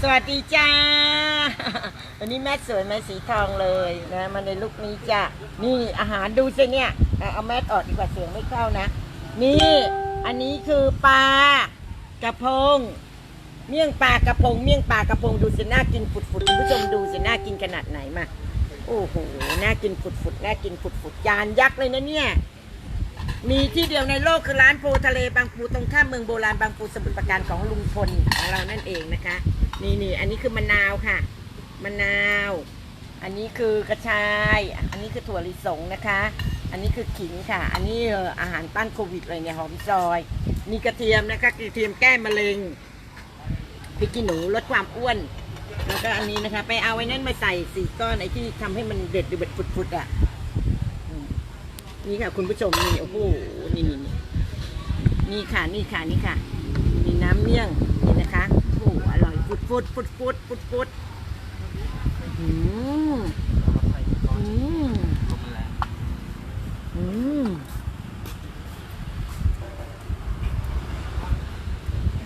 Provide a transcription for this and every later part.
สวัสดีจ้า วันนี้แม่สวยไหมสีทองเลยนะมาในลุคนี้จ้ะนี่อาหารดูสิเนี่ยเอาแมสออกดีกว่าเสียงไม่เข้านะ นี่อันนี้คือปลากระพง เมี่ยงปลากระพง เมี่ยงปลากระพงดูสิน่ากินฝุดๆคุณผู้ชมดูสิน่ากินขนาดไหนมาโอ้โหน่ากินฝุดๆน่ากินฝุดๆจานยักษ์เลยนะเนี่ย มีที่เดียวในโลกคือร้านโพทะเลบางปูตรงข้ามเมืองโบราณบางปูสมุทรปราการของลุงพลของเรานั่นเองนะคะ นี่นี่อันนี้คือมะนาวค่ะมะนาว อันนี้คือกระชาย อันนี้คือถั่วลิสงนะคะ อันนี้คือขิงค่ะ อันนี้อาหารต้านโควิดเลยเนี่ยหอมซอยมีกระเทียมนะคะกระเทียมแก้มะเร็งพริกขี้หนูลดความอ้วน แล้วก็อันนี้นะคะ ไปเอาไว้นั่นมาใส่สี่ก้อนไอ้ที่ทำให้มันเด็ดเด็ดฟุดๆอะ นี่ค่ะ คุณผู้ชมนี่โอ้โหนี่นี่นี่มีค่ะนี่ค่ะนี่ค่ะนี่น้ำเมี่ยงนี่นะคะโอ้โหอร่อยฟุดฟุดฟุดฟุดฟุดฟุดอืมอืมอืม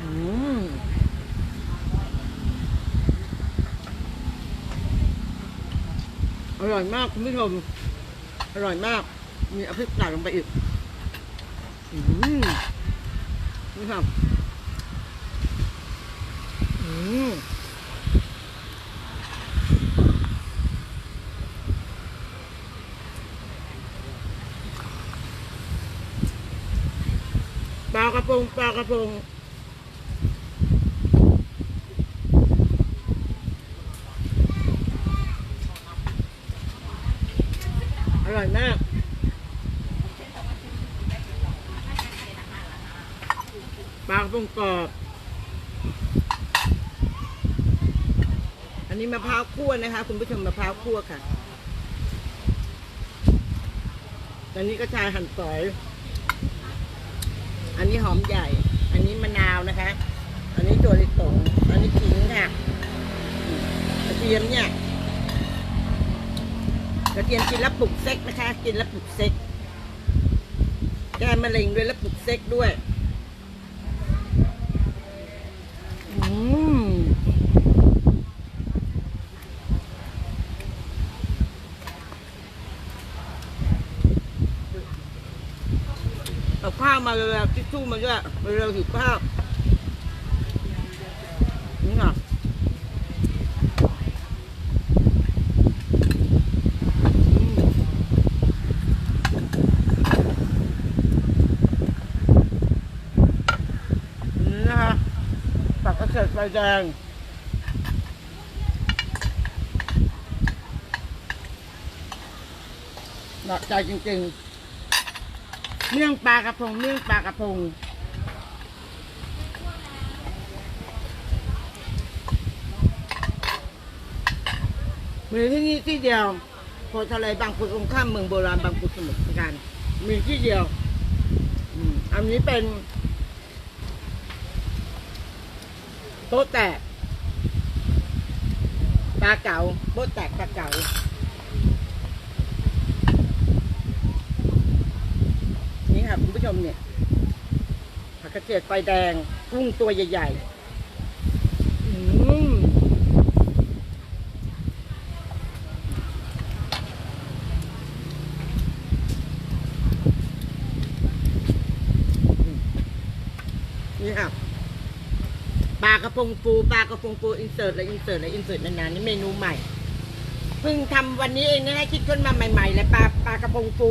อืมอร่อยมากคุณผู้ชม อร่อยมาก มีเอาพริกใส่ลงไปอีกอืมนี่ครับอืมปลากระพงปลากระพง อร่อยมาก ปลา กระพงกรอบ อันนี้มะพร้าวคั่วนะคะ คุณผู้ชมมะพร้าวคั่วค่ะอันนี้ก็ชายหั่นฝอย อันนี้หอมใหญ่ อันนี้มะนาวนะคะ อันนี้ตัวลิสงอันนี้ขิงค่ะกระเทียมเนี่ยกระเทียมกินแล้วปลุกเซ็กนะคะ กินแล้วปลุกเซ็กแก้มะเร็งด้วยแล้วปลุกเซ็กด้วย อืม เอาข้าวมาเร็วๆทิชชู่มาด้วยเร็วๆหิวข้าวนี่ค่ะอืมนี่นะคะผักกระเฉดไฟแดงหนักใจจริงๆ เมี่ยงปลากระพงเมี่ยงปลากระพงมีที่นี่ที่เดียวโพทะเลบางปูตรงข้ามเมืองโบราณบางปูสมุทรปราการมีที่เดียวอันนี้เป็น โต๊ะแตกปลาเก๋าโต๊ะแตกปลาเก๋า นี่ ค่ะคุณผู้ชมเนี่ยผักกระเจี๊ยบไฟแดงกุ้งตัวใหญ่ๆอืมนี่ค่ะปลากระพงปูปลากระพงปูอินเสิร์ตและอินเสิร์ตและอินเสิร์ตนานๆนี่เมนูใหม่เพิ่งทำวันนี้เองนะคิดขึ้นมาใหม่ๆเลยปลาปลากระพงปู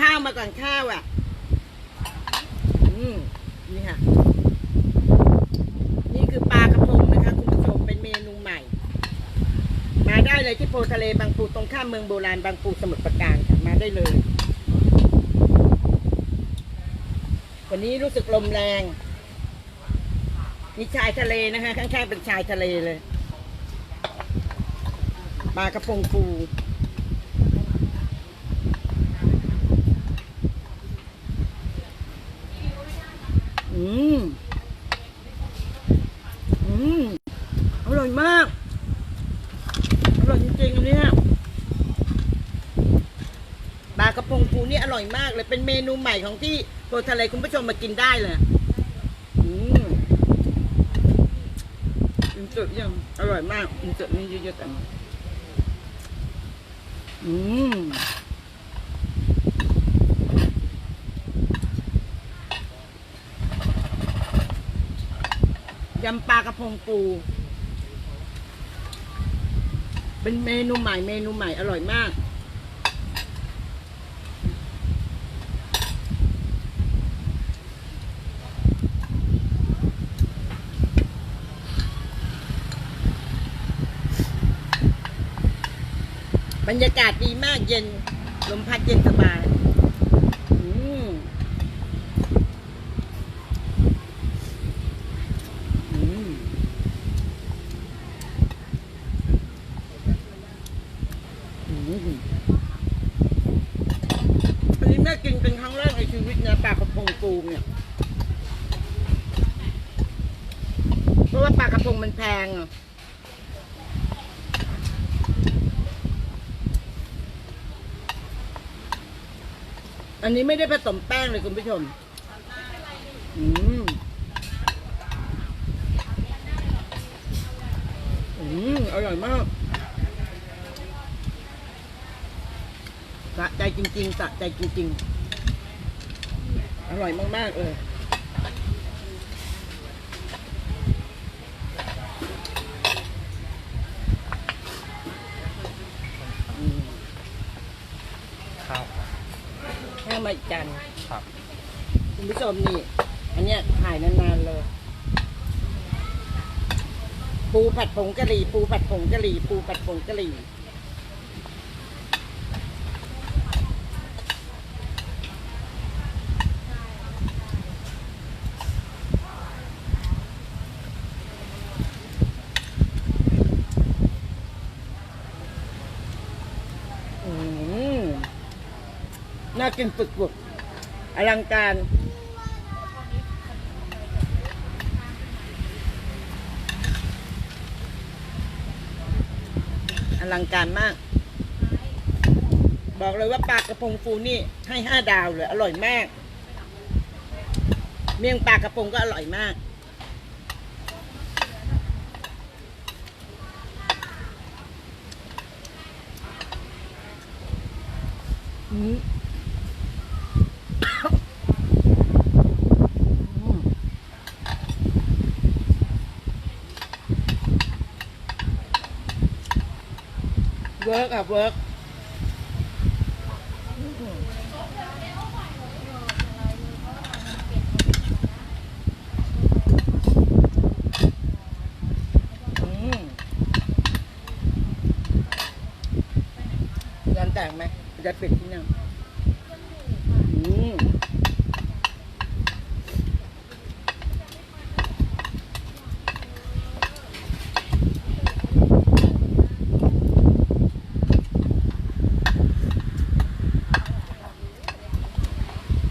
ข้าวมาก่อนข้าวอะ อืมนี่ค่ะ นี่คือปลากระพงนะคะ คุณผู้ชมเป็นเมนูใหม่ มาได้เลยที่โพทะเลบางปูตรงข้ามเมืองโบราณบางปูสมุทรปราการค่ะมาได้เลย วันนี้รู้สึกลมแรงมีชายทะเลนะคะข้างๆเป็นชายทะเลเลยปลากระพงฟูอืม อืม อร่อยมาก อร่อยจริงๆอันเนี้ยปลากระพงฟูนี่อร่อย มากเลย เป็นเมนูใหม่ของที่โพทะเลคุณผู้ชมมากินได้เลยอืมอินเสิร์ตยังอร่อยมากอินเสิร์ตนี่เยอะๆกันอืมยำปลากระพงปู เป็นเมนูใหม่เมนูใหม่อร่อยมาก บรรยากาศดีมากเย็น ลมพัดเย็นสบายอืมอืมอืมอันนี้แม่กินเป็นครั้งแรกในชีวิตนะปลากระพงปูเนี่ย เพราะว่าปลากระพงมันแพงอะ อันนี้ไม่ได้ผสมแป้งเลยคุณผู้ชม อืม อืม อร่อยมากสะใจจริงๆสะใจจริง ๆ อร่อยมาก ๆ เลย แค่มาอีกจานครับ คุณผู้ชมนี่ อันเนี้ยถ่ายนานๆเลย ปูผัดผงกะหรี่ ปูผัดผงกะหรี่ ปูผัดผงกะหรี่ อืมน่ากินฝึกๆอลังการอลังการมาก บอกเลยว่าปลากระพงฟูนี่ให้ห้าดาวเลยอร่อยมาก เมี่ยงปลากระพงก็อร่อยมากอืม อืมเวิร์กอะเวิร์กยันแต่งไหมจะปิดที่นั่งอืม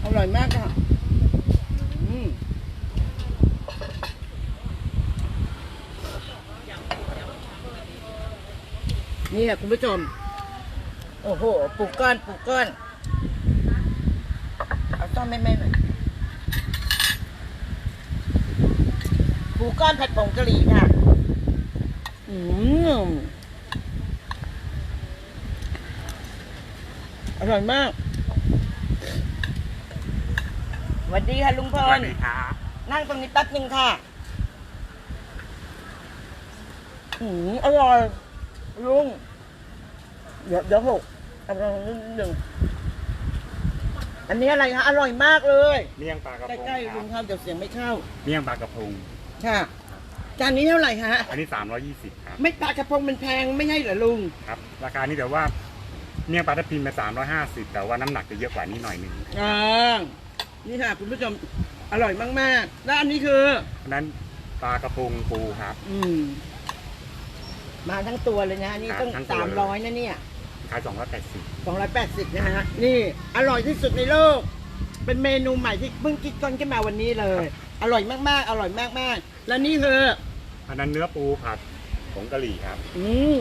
อร่อยมากค่ะอืม นี่ค่ะคุณผู้ชม โอ้โหปลูกก้อนปลูกก้อนเอาต้อมแม่ๆหน่อยปลูกก้อนผัดผงกะหรี่ค่ะอืมอร่อยมากสวัสดีค่ะลุงพสวัลสดีครับนั่งตรงนี้แป๊บหนึ่งค่ะอืมอร่อยลุง เดี๋ยวเดี๋ยวหกเอาลองนิดหนึ่งอันนี้อะไรคะอร่อยมากเลยเมี่ยงปลากระพงใกล้ๆคลุรับงเข้าเดี๋ยวเสียงไม่เข้าเมี่ยงปลากระพง ค่ะจานนี้เท่าไหร่ฮะอันนี้ 320ครับ ไม่ปลากระพงมันแพงไม่ใช่เหรอลุงครับ ราคานี้แต่ว่าเนี่ยปลาทับทิมมา350 แต่ว่าน้ำหนักจะเยอะกว่านี้หน่อยหนึงอ่านี่ค่ะคุณผู้ชมอร่อยมากๆแล้วอันนี้คืออันนั้นปลากระพงปูครับ อืม มาทั้งตัวเลยนะนี่ครับต้องทั้งตัวสามเลย ร้อยนะเนี่ย ขาย280สองร้อยแปดสิบนะฮะ นี่อร่อยที่สุดในโลก เป็นเมนูใหม่ที่เพิ่งคิดค้นขึ้นมาวันนี้เลย อร่อยมากๆ อร่อยมากๆ แล้วนี่คืออันนั้นเนื้อปูผัดผงกะหรี่ครับ อืม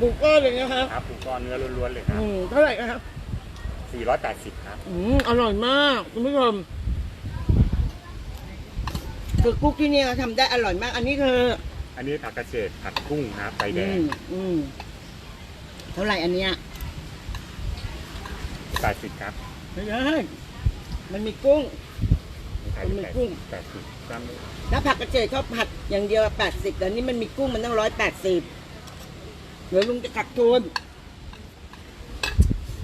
บุกเกอร์เลยนะครับครับปูก้อนเนื้อล้วนๆเลยครับอืมเท่าไหร่นะครับ480 ครับ อืมอร่อยมากคุณผู้ชมคือกุ๊กที่นี่เขาทำได้อร่อยมาก อันนี้คือ อันนี้ผักกระเฉดผัดกุ้งครับไฟแดอืงมอืม เท่าไหร่อันเนี้ย80ครับไม่ใช่มันมีกุ้ง ขายมันมีกุ้ง80ครับถ้าผักกระเฉดเขาผัดอย่างเดียวแปดสิบแต่นี่มันมีกุ้งมันต้องร้อยแปดสิบเดี๋ยวลุงจะขัดทุน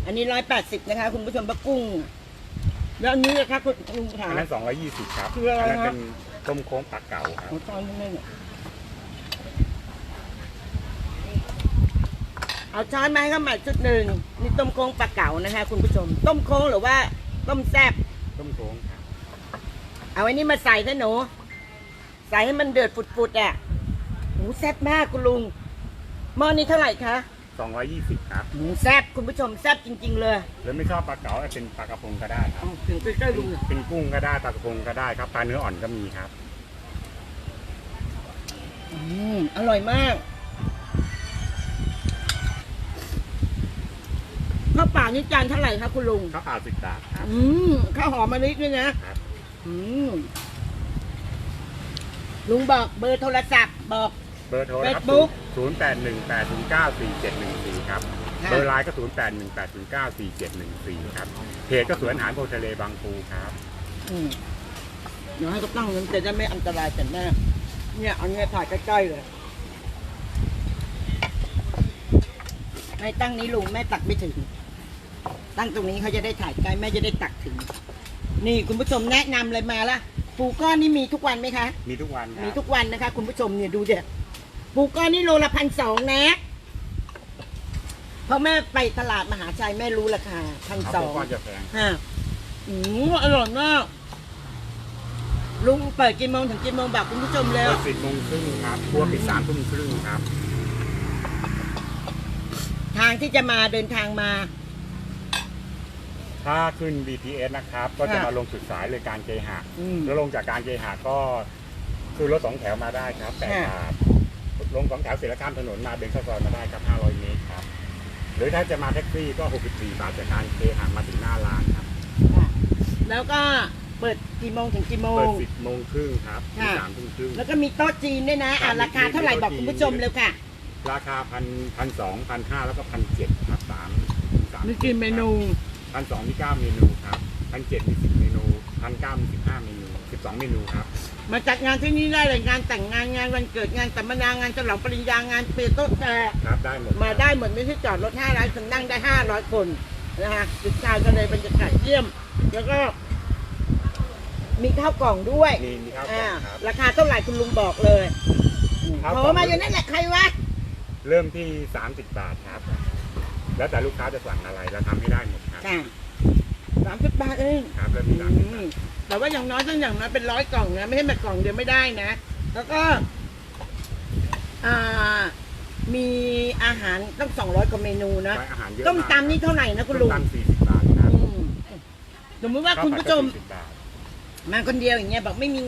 อันนี้ร้อยแปดสิบนะคะ คุณผู้ชมปลากุ้ง แล้วอันนี้นะคะคุณลุงขา อันนั้น220ครับคืออะไรอันนั้นฮะ เป็นต้มโค้งปลาเก๋าครับ หัวตอนนี้ไม่เนี่ย เอาช้อนมาให้เขาใหม่ชุดหนึ่งนี่ต้มโค้งปลาเก๋านะคะ คุณผู้ชม ต้มโค้งหรือว่า ต้มแซ่บต้มโค้งครับเอาไอ้นี่มาใส่นะหนูใส่ให้มันเดือดฝุดๆอะหูแซ่บมากคุณลุงหม้อนี้เท่าไหร่คะ220 ครับหูแซ่บคุณผู้ชมแซ่บจริง ๆ เลยหรือไม่ชอบปลาเก๋าเป็นปลากระพงก็ได้ครับ เอาถึงใกล้ๆลุงเลยเป็นกุ้งก็ได้ปลากระพงก็ได้ครับปลาเนื้ออ่อนก็มีครับ อืมอร่อยมาก ข้าวเปล่านี่จานเท่าไหร่คะคุณลุง ข้าวเปล่าสิบบาทครับอืมข้าวหอมมะลิด้วยนะครับอืมลุงบอกเบอร์โทรศัพท์บอก เบอร์โทรนะครับ Facebook 0 8 1 8 0 9 4 7 1 4ครับ ค่ะ เบอร์ไลน์ก็0 8 1 8 0 9 4 7 1 4ครับ เพจก็สวนอาหารโพทะเลบางปูครับ อืมเดี๋ยวให้เขาตั้งนั้นจะได้ไม่อันตรายแต่แม่เนี่ยเอาเนี่ยถ่ายใกล้ๆเลยไม่ตั้งนี้ลุงแม่ตักไม่ถึง ตั้งตรงนี้เขาจะได้ถ่ายใกล้แม่จะได้ตักถึง นี่คุณผู้ชมแนะนำเลยมาละปูก้อนนี่มีทุกวันไหมคะ มีทุกวันคมีรับทุกวันนะคะ คุณผู้ชมเนี่ยดูเด็ปูก้อนนี่โลละพันสองนะเพราะแม่ไปตลาดมหาชัยแม่รู้ราคาพันครับสอผมงก็จะแพงฮะอืมอร่อยมาก ลุงเปิดกี่โมงถึงกี่โมงบอกคุณผู้ชมเร็วเปิดสิบโมงครึ่งครับครัวปิดสามทุ่มครึ่งครับ ทางที่จะมาเดินทางมา ถ้าขึ้น BTS นะครับ ก็จะค่ะมาลงจุดสายเลยการเกหะอืมแล้วลงจากการเกหะก็คือรถสองแถวมาได้ครับแปดค่ะ บาทลงสองแถวเสร็จแล้วข้ามถนนมาเดินเข้าซอยมาได้ครับ500เมตรครับหรือถ้าจะมาแท็กซี่ก็ 64 บาทจากการเกหะมาถึงหน้าร้านครับค่ะแล้วก็เปิดกี่โมงถึงกี่โมเปิดง10โมงครึ่งครับถึงค่ะสามทุ่มครึ่ง แล้วก็มีโต๊ะจีนด้วยนะอะครับราคาเท่าไหร่มีบอกโต๊ะจีนคุณผู้ชมเร็วค่ะ ราคาพันพันสองพันห้าแล้วก็พันเจ็ดครับสามสามมีกี่เมนู พันสองมีเก้าเมนูครับพันเจ็ดมีสิบเมนูพันเก้ามีสิบห้าเมนูสิบสองเมนูครับ มาจัดงานที่นี่ได้เลยงานแต่งงานงานวันเกิดงานสัมมนางานฉลองปริญญางานเปียโต๊ะแชร์ครับได้หมดมาได้หมดไม่ใช่จอดรถห้าร้อยคนนั่งได้ห้าร้อยคนนะฮะจุดชายทะเลบรรยากาศเยี่ยม แล้วก็ มีข้าวกล่องด้วยมีมีข้าวกล่อ่าองครับ ราคาเท่าไหร่คุณลุงบอกเลยข้าวกล่โทองรมาอยู่นั่นแหละใครวะ เริ่มที่ 30 บาทครับ แล้วแต่ลูกค้าจะสั่งอะไรเราทำให้ได้หมด ครับค่ะสามสิบบาทเองครับเริ่มที่สามสิบบาทแต่ว่าอย่างน้อยต้องอย่างน้อยเป็นร้อยกล่องนะไม่ใช่แบบกล่องเดียวไม่ได้นะ แล้วก็ อ่า มีอาหารต้องสองร้อยกว่าเมนูนะ ได้อาหารเยอะต้มากตำนี่เท่าไหร่นะคุณต้ลุมงตำ40บาทครับอืมสมมติว่าคุณผู้ชม ข้าวผัดก็40บาท มาคนเดียวอย่างเงี้ยบอกไม่มี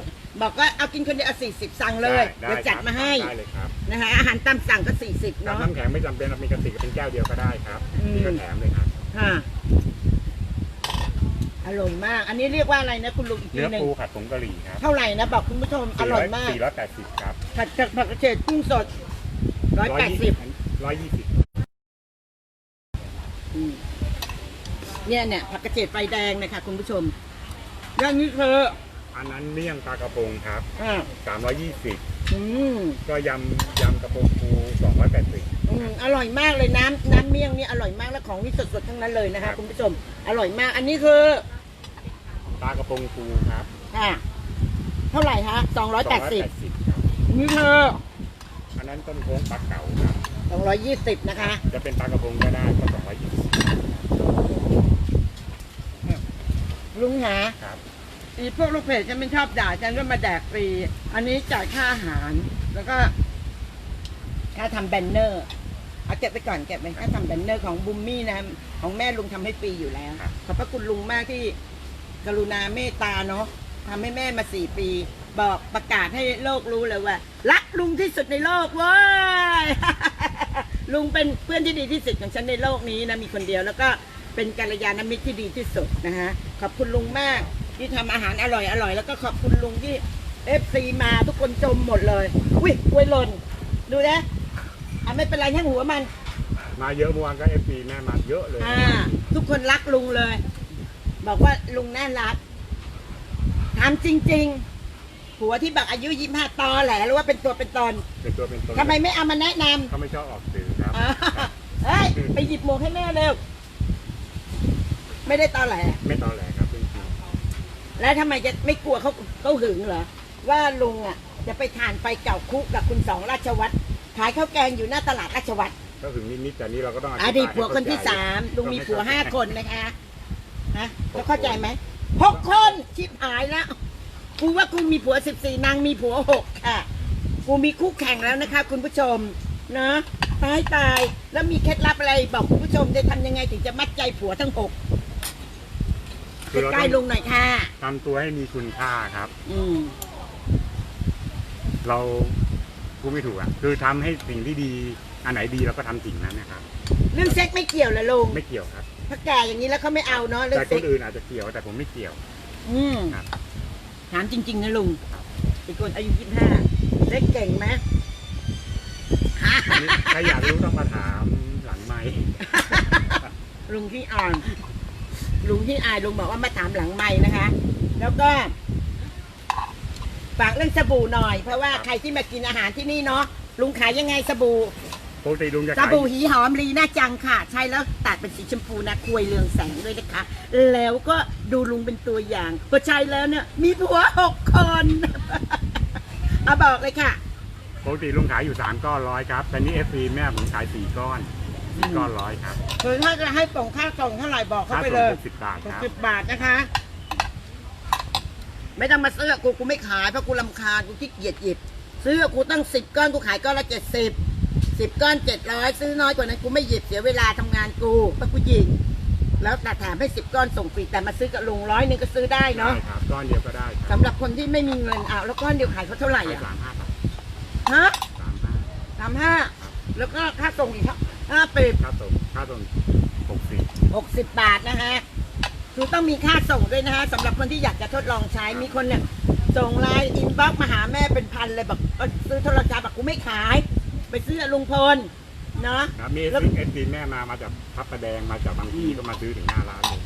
บอกว่าเอากินคนเดียวเอาสี่สิบสั่งเลยได้เดี๋ยวจัดครับมาให้ได้เลยครับนะคะอาหารตามสั่งก็สี่สิบน้ำเนาะ น้ำแข็งไม่จำเป็นเรามีกระติกเป็นแก้วเดียวก็ได้ครับอืมนี่ก็แถมเลยครับ ค่ะอร่อยมาก อันนี้เรียกว่าอะไรนะคุณลุงอีกทีเนื้อหนึ่งปูผัดผงกะหรี่ครับเท่าไหร่นะบอกคุณผู้ชมอร่อยมาก480ครับผัดจากผักกระเฉดกุ้งสดร้อยแปดสิบ120เนี่ยเนี่ยผักกระเฉดไฟแดงนะคะคุณผู้ชมแล้วอันนี้คือ อันนั้นเมี่ยงปลากระพงครับ อ่า320 อืมก็ยำยำกระพงปู280 อืมอร่อยมากเลยน้ำน้ำเมี่ยงนี่อร่อยมากและของนี่สดๆทั้งนั้นเลยนะคะคุณผู้ชม อร่อยมาก อันนี้คือปลากระพงปูครับค่ะเท่าไหร่คะสองร้อยแปดสิบ280ครับอนี่เธออันนั้นต้มโค้งปลาเก๋าครับ สองร้อยยี่สิบนะคะ จะเป็นปลากระพงก็ได้ก็สองร้อยยี่สิบลุงหาครับ อีพวกลูกเพจฉันไม่ชอบด่าฉันว่ามาแดกฟรี อันนี้จ่ายค่าอาหาร แล้วก็ค่าทำแบนเนอร์ เอาเก็บไปก่อนเก็บไปค่าทำแบนเนอร์ของบุมมี่นะ ของแม่ลุงทำให้ฟรีอยู่แล้ว ครับ ขอบพระคุณลุงมากที่กรุณาเมตตาเนาะทำให้แม่มาสี่ปี บอกประกาศให้โลกรู้เลยว่ารักลุงที่สุดในโลกเว้ย ลุงเป็นเพื่อนที่ดีที่สุดของฉันในโลกนี้นะมีคนเดียว แล้วก็เป็นกัลยาณมิตรที่ดีที่สุดนะฮะขอบคุณลุงมาก ที่ทำอาหารอร่อยอร่อยแล้วก็ขอบคุณลุงที่เอฟซีมาทุกคนจมหมดเลยอุ้ยกล้วยหล่นดูนะอะไม่เป็นไรแค่หัวมัน มาเยอะเมื่อวานก็เอฟซีแม่มาเยอะเลย อ่า ทุกคนรักลุงเลย บอกว่าลุงน่ารักถามจริงๆผัวที่บอกอายุยี่ห้าตอแหละหรือว่าเป็นตัวเป็นตนเป็นตัวเป็นตนทำไมไม่เอามาแนะนำเขาไม่ชอบออกสื่อครับ อ่าเฮ้ย ไปหยิบหมวกให้แม่เร็ว ไม่ได้ตอแหล ไม่ตอแหลครับจริง แล้วทำไมจะไม่กลัวเขาเขาหึงเหรอ ว่าลุงอะจะไปทานไฟเก่าคุกกับคุณสองราชวัตรขายข้าวแกงอยู่หน้าตลาดราชวัตรๆก็ถึงนิดๆแต่นี่เราก็ต้องอดีตผัวคนที่สามลุงมีผัวห้าคนนะคะฮะแล้วเข้าใจไหมหกคนชิบหายแล้วกูว่ากูมีผัวสิบสี่นางมีผัวหกค่ะกูมีคู่แข่งแล้วนะคะ คุณผู้ชมนะตายตายแล้วมีเคล็ดลับอะไรบอกคุณผู้ชมจะทำยังไงถึงจะมัดใจผัวทั้งหก คือเราใกล้ต้องๆลุงหน่อยค่ะ ทำตัวให้มีคุณค่าครับ อืม เราพูดไม่ถูกอะ คือทำให้สิ่งที่ดี อันไหนดีเราก็ทำสิ่งนั้นนะครับ เรื่องเซ็กไม่เกี่ยวเลยลุงไม่เกี่ยวครับ ถ้าแก่อย่างนี้แล้วเขาไม่เอาเนาะเรื่อแต่งคเซ็กนอื่นอาจจะเกี่ยวแต่ผมไม่เกี่ยว อืมครับ ถามจริง ๆ นะลุงครับอีกคนอายุยี่สิบห้าเซ็กเก่งไหมอันนี้ใครอยากรู้ต้องมาถามหลังไมค์ลุงที่อ่าน ลุงที่อายลุงบอกว่ามาถามหลังไม่นะคะ แล้วก็ฝากเรื่องสบู่หน่อย เพราะว่าใครที่มากินอาหารที่นี่เนาะลุงขายยังไงสบู่ปกติลุงจะสขายบู่หีหอมลีน่าจังค่ะ ใช้แล้วตัดเป็นสีชมพูนะควยเรืองแสงด้วยนะคะ แล้วก็ดูลุงเป็นตัวอย่างพอใช้แล้วเนี่ย มีผัวหกคนเอาบอกเลยค่ะ ปกติลุงขายอยู่สามก้อนร้อยครับแต่นี่เอฟซีแม่ผมขายสี่ก้อน สี่ก้อนร้อยครับคือถ้าจะให้ส่งค่าส่งเท่าไหร่บอกเขาค่าไปส่เลงยหกสิบบาทหกครับ สิบบาทนะคะ ไม่ต้องมาซื้อกับกูกูไม่ขายเพราะกูลำคาญกูขี้เกียจหยิบซื้อกับกูตั้งสิบก้อนกูขายก้อนละเจ็ดสิบสิบก้อนเจ็ดร้อยซื้อน้อยกว่านั้นกูไม่หยิบเสียเวลาทำงานกูเพราะกูยิง แล้วแต่แถมให้สิบก้อนส่งฟรีแต่มาซื้อกับลุงร้อยหนึงก็ซื้อได้เนาะได้ครับก้อนเดียวก็ได้ครับสำหรับคนที่ไม่มีเงินอ้าวแล้วก้อนเดียวขายเขาเท่าไหร่ขายอะสามห้าบาทฮะสามห้า สามห้าแล้วก็ค่าส่งอีก ห้าปีบค่าส่งค่าส่งหกสิบหกสิบบาทนะฮะคือต้องมีค่าส่งด้วยนะฮะสำหรับคนที่อยากจะทดลองใช้มีคนเนี่ยส่งไลน์อินบ็อกซ์มาหาแม่เป็นพันเลยบอกเอ้ยซื้อโทรศัพท์บอกกูไม่ขาย ไปซื้อกับลุงพลเนาะครับมีแล้วเอฟซีแม่มามาจากพับประแดงมาจากบางทีก็มาซื้อถึงหน้าร้านเลย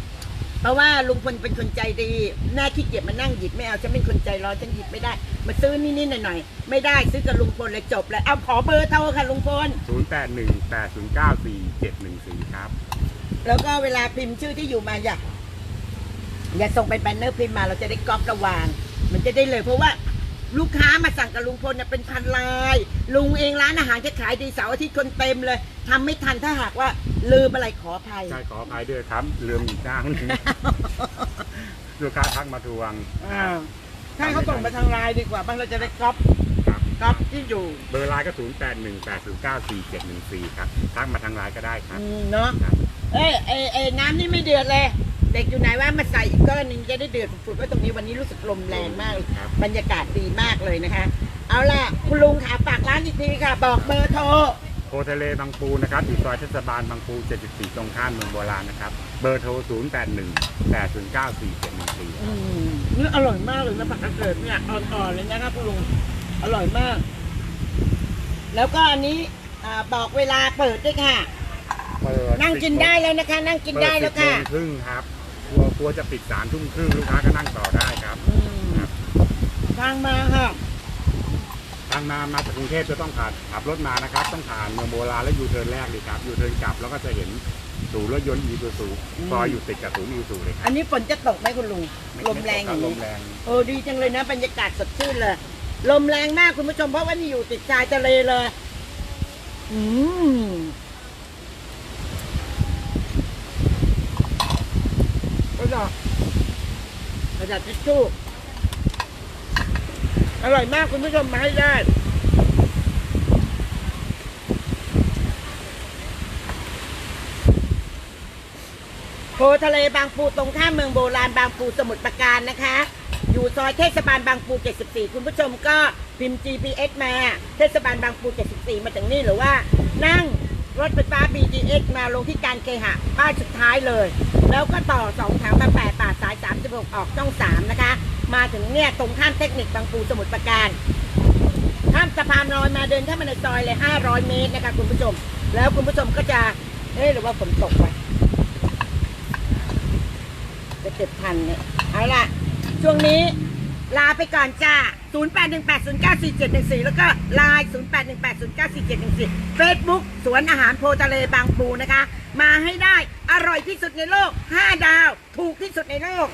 เพราะว่าลุงพลเป็นคนใจดีหน้าขี้เกียจมานั่งหยิบไม่เอาฉันเป็นคนใจร้อนฉันหยิบไม่ได้ มาซื้อนิดๆหน่อยๆไม่ได้ซื้อกับลุงพลเลยจบเลยเอาขอเบอร์โทรค่ะลุงพลศูนย์แปดหนึ่งแปดศูนย์เก้าสี่เจ็ดหนึ่งสี่ครับ แล้วก็เวลาพิมพ์ชื่อที่อยู่มาอย่าอย่าส่งเป็นแบนเนอร์พิมพ์มาเราจะได้ก๊อประวาง มันจะได้เลยเพราะว่าลูกค้ามาสั่งกับลุงพลเนี่ยเป็นพันลาย ลุงเองร้านอาหารจะขายดีเสาร์อาทิตย์คนเต็มเลยทำไม่ทันถ้าหากว่าลืมอะไรขออภัย ใช่ขออภัยด้วยครับลืมอีกด้านหนึ่งลูกค้าทักมาทวงอ่า ถ้าเขาส่งมาทางไลน์ดีกว่าบ้างเราจะได้ก๊อปครับ ก๊อปที่อยู่เบอร์ไลน์ก็ศูนย์แปดหนึ่งแปดศูนย์เก้าสี่เจ็ดหนึ่งสี่ครับทักมาทางไลน์ก็ได้ครับ อืมเนาะครับ เอ้ยเอ้ยเอ้ยน้ำนี่ไม่เดือดเลย เด็กอยู่ไหนว่ามาใส่อีกก้อนหนึ่งจะได้เดือดฝุดๆไว้ตรงนี้วันนี้รู้สึกลมแรงมากเลยครับ บรรยากาศดีมากเลยนะคะ เอาล่ะ คุณลุงค่ะฝากร้านอีกทีค่ะ บอกเบอร์โทร โพทะเลบางปูนะครับอยู่ซอยเทศบาลบางปู 74 ตรงข้ามเมืองโบราณนะครับ เบอร์โทร 0 8 1 8 0 9 4 7 1 4อืมนี่อร่อยมากเลยนะผักกระเกิดเนี่ยอ่อนๆเลยนะครับคุณลุงอร่อยมาก แล้วก็อันนี้อ่าบอกเวลาเปิดด้วยค่ะ เปิดนั่งกินได้แล้วนะคะ นั่งกินได้แล้วค่ะ เปิด10โมงครึ่งครับกลัวกลัวจะปิดสามทุ่มครึ่งลูกค้าก็นั่งต่อได้ครับอืมทางมาค่ะทางมามาจากกรุงเทพจะต้องขับขับรถมานะครับ ต้องผ่านเมืองโบราณและยูเทิร์นแรกเลยครับยูเทิร์นกลับแล้วก็จะเห็น ศูนย์รถยนต์อีซูซูอืมซอยอยู่ติดกับศูนย์อีซูซูเลยครับอันนี้ฝนจะตกไหมคุณลุงลมแรงอย่างลนี้มแรงโอ้ดีจังเลยนะบรรยากาศสดชื่นเลยลมแรงมากคุณผู้ชมเพราะว่านี่อยู่ติดชายทะเลเลย อืมกระดาษกระดาษทิชชู่อร่อยมากคุณผู้ชมมาให้ได้ โพทะเลบางปูตรงข้ามเมืองโบราณบางปูสมุทรปราการนะคะ อยู่ซอยเทศบาลบางปู 74 คุณผู้ชมก็พิมพ์ GPS มา เทศบาลบางปู 74 มาถึงนี่หรือว่า นั่งรถไฟฟ้า BTS มาลงที่การเคหะป้ายสุดท้ายเลย แล้วก็ต่อสองแถวมา8บาทสาย 36 ออกช่อง 3 นะคะ มาถึงเนี่ยตรงข้ามเทคนิคบางปูสมุทรปราการ ข้ามสะพานลอยมาเดินเข้ามาในซอยเลย 500 เมตรนะคะคุณผู้ชม แล้วคุณผู้ชมก็จะเอ๊ะหรือว่าฝนตกไปจะ เก็บพันเนี่ยเอาละช่วงนี้ลาไปก่อนจ้า 0818094714 แล้วก็ Line 0818094714 Facebook สวนอาหารโพทะเลบางปูนะคะ มาให้ได้อร่อยที่สุดในโลก 5 ดาว ถูกที่สุดในโลก